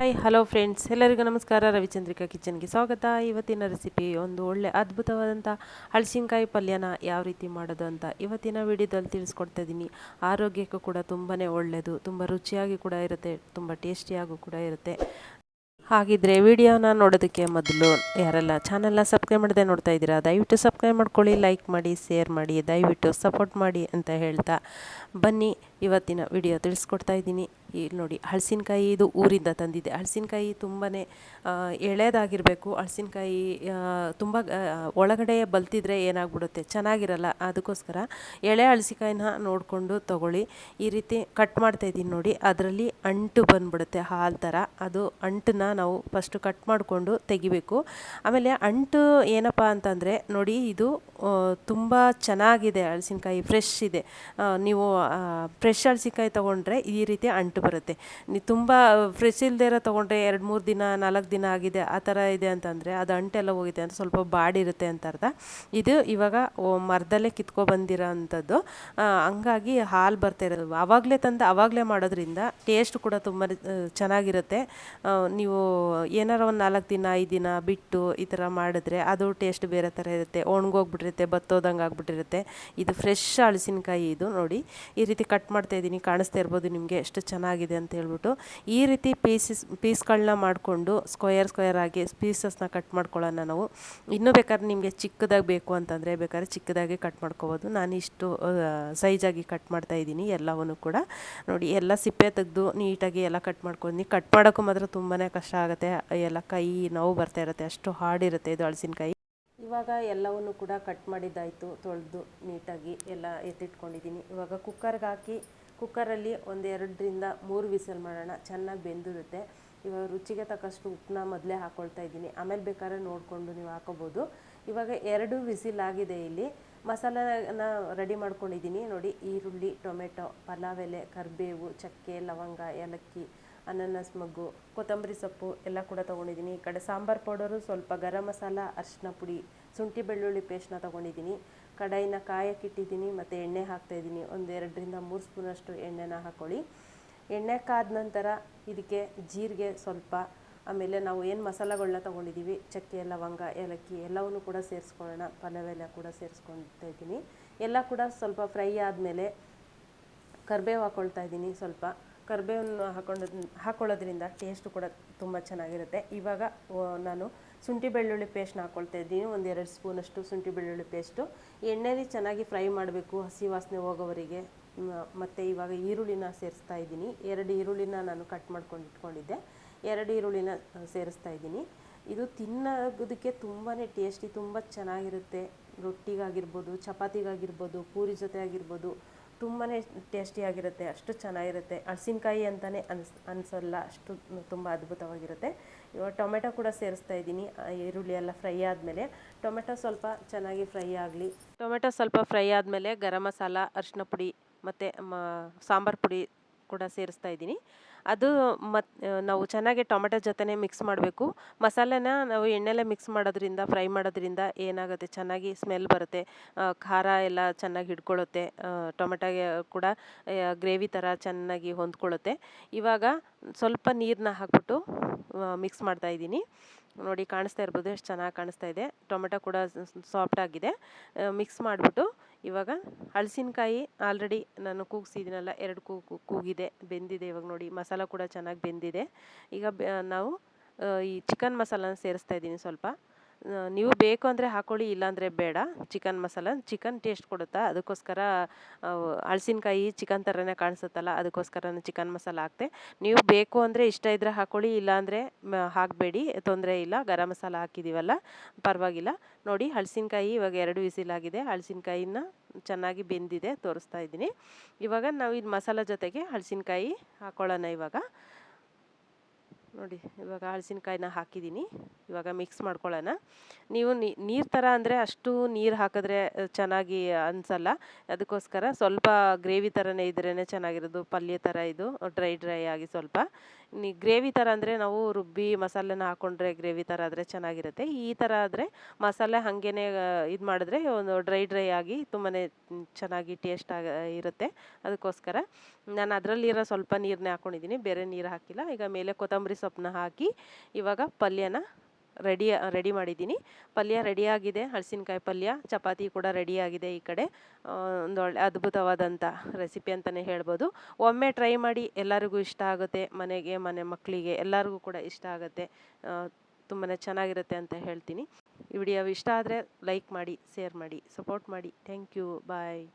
Hi hello friends ಎಲ್ಲರಿಗೂ ನಮಸ್ಕಾರ. ರವಿಚಂದ್ರಿಕಾ ಕಿಚನ್ಗೆ ಸ್ವಾಗತ. ಇವತ್ತಿನ ರೆಸಿಪಿ ಒಂದು ಒಳ್ಳೆ ಅದ್ಭುತವಾದಂಥ ಹಳಸಿನಕಾಯಿ ಪಲ್ಯನ ಯಾವ ರೀತಿ ಮಾಡೋದು ಅಂತ ಇವತ್ತಿನ ವಿಡಿಯೋದಲ್ಲಿ ತಿಳಿಸ್ಕೊಡ್ತಾ ಇದ್ದೀನಿ. ಆರೋಗ್ಯಕ್ಕೂ ಕೂಡ ತುಂಬಾ ಒಳ್ಳೆಯದು ತುಂಬ ರುಚಿಯಾಗಿ ಕೂಡ ಇರುತ್ತೆ. ತುಂಬ ಟೇಸ್ಟಿಯಾಗೂ ಕೂಡ ಇರುತ್ತೆ. ಹಾಗಿದ್ರೆ ವಿಡಿಯೋನ ನೋಡೋದಕ್ಕೆ ಮೊದಲು ಯಾರೆಲ್ಲ ಚಾನೆಲ್ನ ಸಬ್ಸ್ಕ್ರೈಬ್ ಮಾಡದೆ ನೋಡ್ತಾ ಇದ್ದೀರಾ, ದಯವಿಟ್ಟು ಸಬ್ಸ್ಕ್ರೈಬ್ ಮಾಡ್ಕೊಳ್ಳಿ ಲೈಕ್ ಮಾಡಿ ಶೇರ್ ಮಾಡಿ, ದಯವಿಟ್ಟು ಸಪೋರ್ಟ್ ಮಾಡಿ ಅಂತ ಹೇಳ್ತಾ ಬನ್ನಿ. ಇವತ್ತಿನ ವಿಡಿಯೋ ತಿಳಿಸ್ಕೊಡ್ತಾ ಇದ್ದೀನಿ. ಇಲ್ಲಿ ನೋಡಿ, ಹಳಸಿನಕಾಯಿ ಇದು ಊರಿಂದ ತಂದಿದ್ದೆ. ಹಳಸಿನಕಾಯಿ ತುಂಬಾ ಎಳೆದಾಗಿರಬೇಕು ಹಳಸಿನಕಾಯಿ ತುಂಬ ಒಳಗಡೆ ಬಲ್ತಿದ್ರೆ ಏನಾಗ್ಬಿಡುತ್ತೆ? ಚೆನ್ನಾಗಿರಲ್ಲ. ಅದಕ್ಕೋಸ್ಕರ ಎಳೆ ಹಳಸಿಕಾಯಿನ ನೋಡಿಕೊಂಡು ತಗೊಳ್ಳಿ. ಈ ರೀತಿ ಕಟ್ ಮಾಡ್ತಾ ಇದ್ದೀನಿ ನೋಡಿ. ಅದರಲ್ಲಿ ಅಂಟು ಬಂದ್ಬಿಡುತ್ತೆ ಹಾಲು ಥರ ಅದು ಅಂಟನ್ನ ನಾವು ಫಸ್ಟು ಕಟ್ ಮಾಡಿಕೊಂಡು ತೆಗಿಬೇಕು. ಆಮೇಲೆ ಅಂಟು ಏನಪ್ಪ ಅಂತಂದರೆ, ನೋಡಿ ಇದು ತುಂಬ ಚೆನ್ನಾಗಿದೆ ಹಳಸಿನಕಾಯಿ. ಫ್ರೆಶ್ ಇದೆ. ನೀವು ಫ್ರೆಶ್ ಹಳಸಿಕಾಯಿ ತೊಗೊಂಡ್ರೆ ಈ ರೀತಿ ಅಂಟು ಬರುತ್ತೆ. ನೀವು ತುಂಬ ಫ್ರೆಶ್ ಇಲ್ಲದೆ ಇರೋ ತೊಗೊಂಡ್ರೆ ಎರಡು, ಮೂರು ದಿನ, ನಾಲ್ಕು ದಿನ ಆಗಿದೆ, ಆ ಥರ ಇದೆ ಅಂತಂದರೆ ಅದು ಅಂಟೆಲ್ಲ ಹೋಗಿದೆ ಅಂತ ಸ್ವಲ್ಪ ಬಾಡಿರುತ್ತೆ ಅಂತ ಅರ್ಥ. ಇದು ಇವಾಗ ಮರದಲ್ಲೇ ಕಿತ್ಕೊ ಬಂದಿರೋ ಅಂಥದ್ದು. ಹಂಗಾಗಿ ಹಾಲು ಬರ್ತಾ ಇರೋದು. ಆವಾಗಲೇ ತಂದು ಆವಾಗಲೇ ಮಾಡೋದ್ರಿಂದ ಟೇಸ್ಟ್ ಕೂಡ ತುಂಬ ಚೆನ್ನಾಗಿರುತ್ತೆ. ನೀವು ಏನಾರ ಒಂದು ನಾಲ್ಕು ದಿನ, ಐದು ದಿನ ಬಿಟ್ಟು ಈ ಥರ ಮಾಡಿದ್ರೆ ಅದು ಟೇಸ್ಟ್ ಬೇರೆ ಥರ ಇರುತ್ತೆ. ಒಣಗೋಗ್ಬಿಟ್ಟಿರುತ್ತೆ ಬತ್ತೋದಂಗೆ ಆಗ್ಬಿಟ್ಟಿರುತ್ತೆ ಇದು ಫ್ರೆಶ್ ಹಳಸಿನಕಾಯಿ ಇದು ನೋಡಿ. ಈ ರೀತಿ ಕಟ್ ಮಾಡ್ತಾ ಇದ್ದೀನಿ, ಕಾಣಿಸ್ತಾ ಇರ್ಬೋದು ನಿಮಗೆ ಎಷ್ಟು ಚೆನ್ನಾಗಿದೆ ಅಂತ ಹೇಳ್ಬಿಟ್ಟು. ಈ ರೀತಿ ಪೀಸಸ್, ಪೀಸ್ಗಳನ್ನ ಮಾಡಿಕೊಂಡು ಸ್ಕ್ವಯರ್ ಸ್ಕ್ವಯರ್ ಆಗಿ ಪೀಸಸ್ನ ಕಟ್ ಮಾಡ್ಕೊಳ್ಳೋಣ ನಾವು. ಇನ್ನೂ ಬೇಕಾದ್ರೆ ನಿಮಗೆ ಚಿಕ್ಕದಾಗಿ ಬೇಕು ಅಂತಂದರೆ ಬೇಕಾದ್ರೆ ಚಿಕ್ಕದಾಗಿ ಕಟ್ ಮಾಡ್ಕೋಬೋದು. ನಾನು ಇಷ್ಟು ಸೈಜಾಗಿ ಕಟ್ ಮಾಡ್ತಾ ಇದ್ದೀನಿ ಎಲ್ಲವನ್ನು ಕೂಡ. ನೋಡಿ, ಎಲ್ಲ ಸಿಪ್ಪೆ ತೆಗೆದು ನೀಟಾಗಿ ಎಲ್ಲ ಕಟ್ ಮಾಡ್ಕೊಂಡು ಕಟ್ ಮಾಡೋಕ್ಕೂ ಮಾತ್ರ ತುಂಬಾ ಕಷ್ಟ ಆಗುತ್ತೆ. ಎಲ್ಲ ಕೈ ನೋವು ಬರ್ತಾ ಇರುತ್ತೆ, ಅಷ್ಟು ಹಾರ್ಡಿರುತ್ತೆ ಇದು ಹಳಸಿನಕಾಯಿ. ಇವಾಗ ಎಲ್ಲವನ್ನು ಕೂಡ ಕಟ್ ಮಾಡಿದ್ದಾಯಿತು, ತೊಳೆದು ನೀಟಾಗಿ ಎಲ್ಲ ಎತ್ತಿಟ್ಕೊಂಡಿದ್ದೀನಿ. ಇವಾಗ ಕುಕ್ಕರ್ಗೆ ಹಾಕಿ ಕುಕ್ಕರಲ್ಲಿ ಒಂದು ಎರಡರಿಂದ ಮೂರು ವಿಸಲ್ ಮಾಡೋಣ, ಚೆನ್ನಾಗಿ ಬೆಂದಿರುತ್ತೆ. ಇವಾಗ ರುಚಿಗೆ ತಕ್ಕಷ್ಟು ಉಪ್ಪನ್ನ ಮೊದಲೇ ಹಾಕ್ಕೊಳ್ತಾ ಇದ್ದೀನಿ. ಆಮೇಲೆ ಬೇಕಾದ್ರೆ ನೋಡಿಕೊಂಡು ನೀವು ಹಾಕೋಬೋದು. ಇವಾಗ ಎರಡು ವಿಸಿಲ್ ಆಗಿದೆ ಇಲ್ಲಿ. ಮಸಾಲನ ರೆಡಿ ಮಾಡ್ಕೊಂಡಿದ್ದೀನಿ. ನೋಡಿ, ಈರುಳ್ಳಿ, ಟೊಮೆಟೊ, ಪಲಾವ್ ಎಲೆ, ಕರಿಬೇವು, ಚಕ್ಕೆ, ಲವಂಗ, ಏಲಕ್ಕಿ ಅನಾನಸ್ ಮಗ್ಗು, ಕೊತ್ತಂಬರಿ ಸೊಪ್ಪು ಎಲ್ಲ ಕೂಡ ತೊಗೊಂಡಿದ್ದೀನಿ. ಈ ಕಡೆ ಸಾಂಬಾರು ಪೌಡರು, ಸ್ವಲ್ಪ ಗರಂ ಮಸಾಲ, ಅರಿಶಿನ ಪುಡಿ, ಶುಂಠಿ ಬೆಳ್ಳುಳ್ಳಿ ಪೇಸ್ಟ್ನ ತೊಗೊಂಡಿದ್ದೀನಿ. ಕಡಾಯಿನ ಕಾಯಕ್ಕಿಟ್ಟಿದ್ದೀನಿ ಮತ್ತು ಎಣ್ಣೆ ಹಾಕ್ತಾಯಿದ್ದೀನಿ ಒಂದು ಎರಡರಿಂದ ಮೂರು ಸ್ಪೂನಷ್ಟು ಎಣ್ಣೆನ ಹಾಕ್ಕೊಳ್ಳಿ ಎಣ್ಣೆ ಕಾದ ನಂತರ ಇದಕ್ಕೆ ಜೀರಿಗೆ ಸ್ವಲ್ಪ, ಆಮೇಲೆ ನಾವು ಏನು ಮಸಾಲೆಗಳನ್ನ ತೊಗೊಂಡಿದ್ದೀವಿ, ಚಕ್ಕೆ, ಲವಂಗ, ಏಲಕ್ಕಿ ಎಲ್ಲವನ್ನು ಕೂಡ ಸೇರಿಸ್ಕೊಳ್ಳೋಣ. ಪಲಾವೆಲ್ಲ ಕೂಡ ಸೇರಿಸ್ಕೊಳ್ತಾ ಇದ್ದೀನಿ. ಎಲ್ಲ ಕೂಡ ಸ್ವಲ್ಪ ಫ್ರೈ ಆದಮೇಲೆ ಕರಿಬೇವು ಹಾಕ್ಕೊಳ್ತಾ ಇದ್ದೀನಿ ಸ್ವಲ್ಪ. ಕರಿಬೇವನ್ನು ಹಾಕೊಂಡು, ಹಾಕೊಳ್ಳೋದ್ರಿಂದ ಟೇಸ್ಟು ಕೂಡ ತುಂಬ ಚೆನ್ನಾಗಿರುತ್ತೆ. ಇವಾಗ ನಾನು ಶುಂಠಿ ಬೆಳ್ಳುಳ್ಳಿ ಪೇಸ್ಟ್ನ ಹಾಕ್ಕೊಳ್ತಾ ಇದ್ದೀನಿ. ಒಂದು ಎರಡು ಸ್ಪೂನಷ್ಟು ಶುಂಠಿ ಬೆಳ್ಳುಳ್ಳಿ ಪೇಸ್ಟು ಎಣ್ಣೆಲಿ ಚೆನ್ನಾಗಿ ಫ್ರೈ ಮಾಡಬೇಕು ಹಸಿ ವಾಸನೆ ಹೋಗೋವರೆಗೆ. ಮತ್ತು ಇವಾಗ ಈರುಳ್ಳಿನ ಸೇರಿಸ್ತಾ ಇದ್ದೀನಿ. ಎರಡು ಈರುಳ್ಳಿನ ನಾನು ಕಟ್ ಮಾಡ್ಕೊಂಡು ಇಟ್ಕೊಂಡಿದ್ದೆ. ಎರಡು ಈರುಳ್ಳಿನ ಸೇರಿಸ್ತಾ ಇದ್ದೀನಿ. ಇದು ತಿನ್ನೋದಕ್ಕೆ ತುಂಬಾ ಟೇಸ್ಟಿ ತುಂಬ ಚೆನ್ನಾಗಿರುತ್ತೆ. ರೊಟ್ಟಿಗಾಗಿರ್ಬೋದು, ಚಪಾತಿಗಾಗಿರ್ಬೋದು, ಪೂರಿ ಜೊತೆ ಆಗಿರ್ಬೋದು ತುಂಬಾ ಟೇಸ್ಟಿಯಾಗಿರುತ್ತೆ ಅಷ್ಟು ಚೆನ್ನಾಗಿರುತ್ತೆ. ಹಳಸಿನ್ಕಾಯಿ ಅಂತಲೇ ಅನ್ಸ್, ಅನಿಸಲ್ಲ, ಅಷ್ಟು ತುಂಬ ಅದ್ಭುತವಾಗಿರುತ್ತೆ. ಇವಾಗ ಟೊಮೆಟೊ ಕೂಡ ಸೇರಿಸ್ತಾ ಇದ್ದೀನಿ ಈರುಳ್ಳಿ ಎಲ್ಲ ಫ್ರೈ ಆದಮೇಲೆ. ಟೊಮೆಟೊ ಸ್ವಲ್ಪ ಚೆನ್ನಾಗಿ ಫ್ರೈ ಆಗಲಿ. ಟೊಮೆಟೊ ಸ್ವಲ್ಪ ಫ್ರೈ ಆದಮೇಲೆ ಗರಂ ಮಸಾಲ ಅರಿಶಿನ ಪುಡಿ ಮತ್ತು ಮ, ಸಾಂಬಾರು ಪುಡಿ ಕೂಡ ಸೇರಿಸ್ತಾ ಇದ್ದೀನಿ. ಅದು ಮತ್ತು ನಾವು ಚೆನ್ನಾಗಿ ಟೊಮೆಟೊ ಜೊತೆನೇ ಮಿಕ್ಸ್ ಮಾಡಬೇಕು. ಮಸಾಲೆನ ನಾವು ಎಣ್ಣೆಲೆ ಮಿಕ್ಸ್ ಮಾಡೋದ್ರಿಂದ, ಫ್ರೈ ಮಾಡೋದ್ರಿಂದ ಏನಾಗುತ್ತೆ? ಚೆನ್ನಾಗಿ ಸ್ಮೆಲ್ ಬರುತ್ತೆ. ಖಾರ ಎಲ್ಲ ಚೆನ್ನಾಗಿ ಹಿಡ್ಕೊಳ್ಳುತ್ತೆ ಟೊಮೆಟೊಗೆ ಕೂಡ ಗ್ರೇವಿ ಥರ ಚೆನ್ನಾಗಿ ಹೊಂದ್ಕೊಳ್ಳುತ್ತೆ ಇವಾಗ ಸ್ವಲ್ಪ ನೀರನ್ನ ಹಾಕ್ಬಿಟ್ಟು ಮಿಕ್ಸ್ ಮಾಡ್ತಾ ಇದ್ದೀನಿ. ನೋಡಿ, ಕಾಣಿಸ್ತಾ ಇರ್ಬೋದು, ಎಷ್ಟು ಚೆನ್ನಾಗಿ ಕಾಣಿಸ್ತಾ ಇದೆ. ಟೊಮೆಟೊ ಕೂಡ ಸಾಫ್ಟ್ ಆಗಿದೆ. ಮಿಕ್ಸ್ ಮಾಡಿಬಿಟ್ಟು ಇವಾಗ ಹಲಸಿನಕಾಯಿ ಆಲ್ರೆಡಿ ನಾನು ಕೂಗಿಸಿದ್ದೀನಲ್ಲ ಎರಡು ಕೂಗು, ಕೂಗಿದೆ, ಬೆಂದಿದೆ ಇವಾಗ ನೋಡಿ, ಮಸಾಲ ಕೂಡ ಚೆನ್ನಾಗಿ ಬೆಂದಿದೆ. ಈಗ ನಾವು ಈ ಚಿಕನ್ ಮಸಾಲನ ಸೇರಿಸ್ತಾ ಇದ್ದೀನಿ ಸ್ವಲ್ಪ. ನೀವು ಬೇಕು ಅಂದರೆ ಹಾಕ್ಕೊಳ್ಳಿ ಇಲ್ಲಾಂದರೆ ಬೇಡ. ಚಿಕನ್ ಮಸಾಲ, ಚಿಕನ್ ಟೇಸ್ಟ್ ಕೊಡುತ್ತಾ? ಅದಕ್ಕೋಸ್ಕರ ಹಳಸಿನ್ಕಾಯಿ ಚಿಕನ್ ಥರನೇ ಕಾಣಿಸುತ್ತಲ್ಲ ಅದಕ್ಕೋಸ್ಕರ ಚಿಕನ್ ಮಸಾಲ ಹಾಕ್ತೆ. ನೀವು ಬೇಕು ಅಂದರೆ ಇಷ್ಟ ಇದ್ದರೆ ಹಾಕ್ಕೊಳ್ಳಿ ಇಲ್ಲಾಂದರೆ ಹಾಕಬೇಡಿ, ತೊಂದರೆ ಇಲ್ಲ, ಗರಂ ಮಸಾಲ ಹಾಕಿದ್ದೀವಲ್ಲ ಪರವಾಗಿಲ್ಲ. ನೋಡಿ, ಹಳಸಿನ್ಕಾಯಿ ಇವಾಗ ಎರಡು ವಿಸಿಲಾಗಿದೆ. ಹಳಸಿನ್ಕಾಯಿನ ಚೆನ್ನಾಗಿ ಬೆಂದಿದೆ, ತೋರಿಸ್ತಾ ಇದ್ದೀನಿ. ಇವಾಗ ನಾವು ಇದು ಮಸಾಲ ಜೊತೆಗೆ ಹಳಸಿನ್ಕಾಯಿ ಹಾಕ್ಕೊಳ್ಳೋಣ ಇವಾಗ. ನೋಡಿ, ಇವಾಗ ಹಳಸಿನಕಾಯಿನ ಹಾಕಿದ್ದೀನಿ. ಇವಾಗ ಮಿಕ್ಸ್ ಮಾಡ್ಕೊಳ್ಳೋಣ. ನೀವು ನೀರು ಥರ ಅಂದರೆ ಅಷ್ಟು ನೀರು ಹಾಕಿದ್ರೆ ಚೆನ್ನಾಗಿ ಅನಿಸಲ್ಲ. ಅದಕ್ಕೋಸ್ಕರ ಸ್ವಲ್ಪ ಗ್ರೇವಿ ಥರನೇ ಇದ್ರೇ ಚೆನ್ನಾಗಿರೋದು. ಪಲ್ಯ ಥರ ಇದು, ಡ್ರೈ ಡ್ರೈ ಆಗಿ ಸ್ವಲ್ಪ. ನೀ, ಗ್ರೇವಿ ಥರ ಅಂದರೆ ನಾವು ರುಬ್ಬಿ ಮಸಾಲೆನ ಹಾಕ್ಕೊಂಡ್ರೆ ಗ್ರೇವಿ ಥರ ಆದರೆ ಚೆನ್ನಾಗಿರುತ್ತೆ. ಈ ಥರ ಆದರೆ ಮಸಾಲೆ ಹಾಗೇ ಇದು ಮಾಡಿದ್ರೆ ಒಂದು ಡ್ರೈ ಡ್ರೈ ಆಗಿ ತುಂಬಾ ಚೆನ್ನಾಗಿ ಟೇಸ್ಟ್ ಆಗ, ಇರುತ್ತೆ. ಅದಕ್ಕೋಸ್ಕರ ನಾನು ಅದರಲ್ಲಿರೋ ಸ್ವಲ್ಪ ನೀರನ್ನೇ ಹಾಕ್ಕೊಂಡಿದ್ದೀನಿ ಬೇರೆ ನೀರು ಹಾಕಿಲ್ಲ. ಈಗ ಮೇಲೆ ಕೊತ್ತಂಬರಿ ಸೊಪ್ಪನ್ನ ಹಾಕಿ ಇವಾಗ ಪಲ್ಯನ ರೆಡಿ ರೆಡಿ ಮಾಡಿದ್ದೀನಿ. ಪಲ್ಯ ರೆಡಿಯಾಗಿದೆ, ಹಳಸಿನಕಾಯಿ ಪಲ್ಯ, ಚಪಾತಿ ಕೂಡ ರೆಡಿಯಾಗಿದೆ ಈ ಕಡೆ. ಒಂದು ಒಂದೊಳ್ಳೆ ಅದ್ಭುತವಾದಂಥ ರೆಸಿಪಿ ಅಂತಲೇ ಹೇಳ್ಬೋದು. ಒಮ್ಮೆ ಟ್ರೈ ಮಾಡಿ ಎಲ್ಲರಿಗೂ ಇಷ್ಟ ಆಗುತ್ತೆ, ಮನೆಗೆ, ಮನೆ ಮಕ್ಕಳಿಗೆ ಎಲ್ಲರಿಗೂ ಕೂಡ ಇಷ್ಟ ಆಗುತ್ತೆ. ತುಂಬಾ ಚೆನ್ನಾಗಿರುತ್ತೆ ಅಂತ ಹೇಳ್ತೀನಿ. ಈ ವಿಡಿಯೋ ಇಷ್ಟ ಆದರೆ ಲೈಕ್ ಮಾಡಿ, ಶೇರ್ ಮಾಡಿ, ಸಪೋರ್ಟ್ ಮಾಡಿ. Thank you, bye.